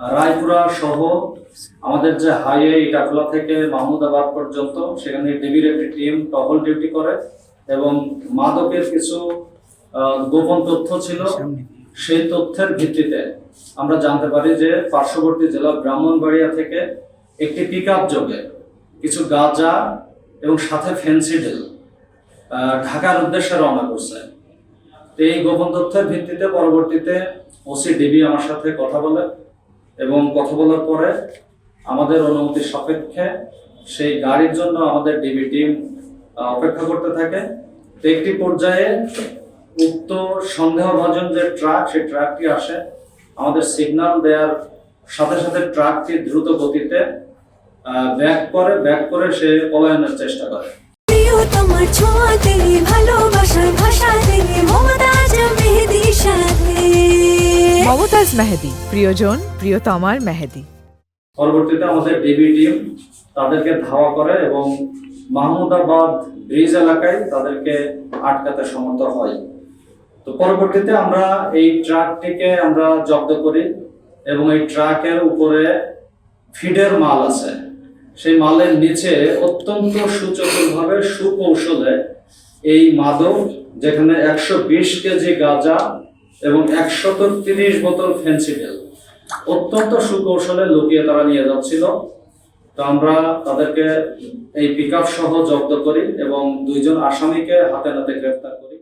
রায়পুরা সহ আমাদের যে হাইওয়ে ইটাখোলা থেকে মাহমুদাবাদ পর্যন্ত, সেখানে ডিবির একটি টিম টহল ডিউটি করে এবং মাদকের কিছু গোপন তথ্য ছিল, সেই তথ্যের ভিত্তিতে আমরা জানতে পারি যে পার্শ্ববর্তী জেলা ব্রাহ্মণবাড়িয়া থেকে একটি পিক আপ যোগে কিছু গাঁজা এবং সাথে ফেন্সিডেল ঢাকার উদ্দেশ্যে রওনা করছে। এই গোপন তথ্যের ভিত্তিতে পরবর্তীতে ওসি ডিবি আমার সাথে কথা বলে এবং কথা বলার পরে আমাদের অনুমতি সাপেক্ষে সেই গাড়ির জন্য আমাদের ডিবি টিম অপেক্ষা করতে থাকে। একটি পর্যায়ে উক্ত সন্দেহভাজন যে ট্রাক, সেই ট্রাকটি আসে। আমাদের সিগন্যাল দেওয়ার সাথে সাথে ট্রাকটি দ্রুত গতিতে ব্যাক করে ব্যাক করে সে পলায়নের চেষ্টা করে। তোমার মমতাজ মেহেদি, প্রিয়জন প্রিয়তমার মেহেদি। পরবর্তীতে আমাদের ডিবি টিম তাদেরকে ধাওয়া করে এবং মাহমুদাবাদ ব্রিজ এলাকায় তাদেরকে আটকাতে সমর্থ হয়। তো পরবর্তীতে আমরা এই ট্রাকটিকে আমরা জব্দ করি এবং এই ট্রাকের উপরে ফিডের মাল আছে। সেই মালের নিচে অত্যন্ত সুচতুরভাবে সুকৌশলে এই মাদক, যেখানে একশো বিশ কেজি গাঁজা এবং একশত তিরিশ বোতল ফেন্সিডেল অত্যন্ত সুকৌশলে লুকিয়ে তারা নিয়ে যাচ্ছিল। তো আমরা তাদেরকে এই পিক সহ জব্দ করি এবং দুইজন আসামিকে হাতে নাতে গ্রেফতার করি।